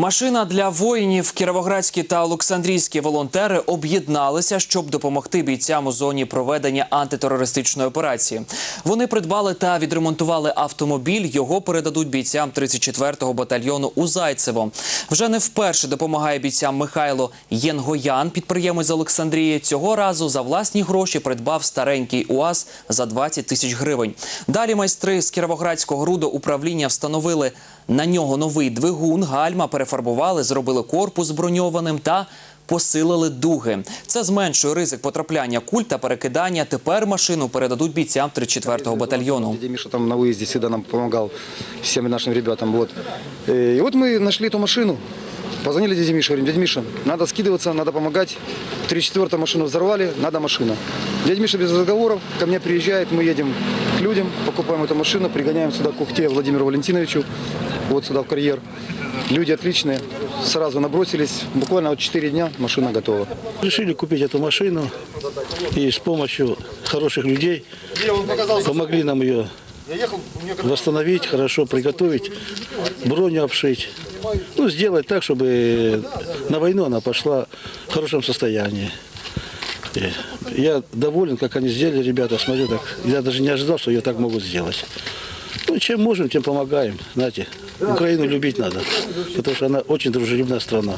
Машина для воїнів кіровоградські та олександрійські волонтери об'єдналися, щоб допомогти бійцям у зоні проведення антитерористичної операції. Вони придбали та відремонтували автомобіль. Його передадуть бійцям 34-го батальйону у Зайцево. Вже не вперше допомагає бійцям Михайло Єнгоян, підприємець Олександрії. Цього разу за власні гроші придбав старенький УАЗ за 20 тисяч гривень. Далі майстри з Кіровоградського рудоуправління встановили на нього новий двигун, гальма перефарбували, зробили корпус броньованим та посилили дуги. Це зменшує ризик потрапляння куль та перекидання. Тепер машину передадуть бійцям 34-го батальйону. Дядя Миша там на выезде всегда нам помогал, всем нашим ребятам. Вот. Э, И вот мы нашли эту машину. Позвонили дяде Мише, говорим, дядя Миша, надо скидываться, надо помогать. 34 машину взорвали, надо машина. Дядя Миша без разговоров ко мне приезжает, мы едем к людям, покупаем эту машину, пригоняем сюда к Ухте Владимиру Валентиновичу, вот сюда в карьер. Люди отличные, сразу набросились, буквально вот 4 дня машина готова. Решили купить эту машину и с помощью хороших людей помогли нам ее восстановить, хорошо приготовить, броню обшить. Ну, сделать так, чтобы на войну она пошла в хорошем состоянии. Я доволен, как они сделали, ребята, смотрю, так, я даже не ожидал, что ее так могут сделать. Чем можем, тем помогаем. Знаете, Украину любить надо, потому что она очень дружелюбная страна.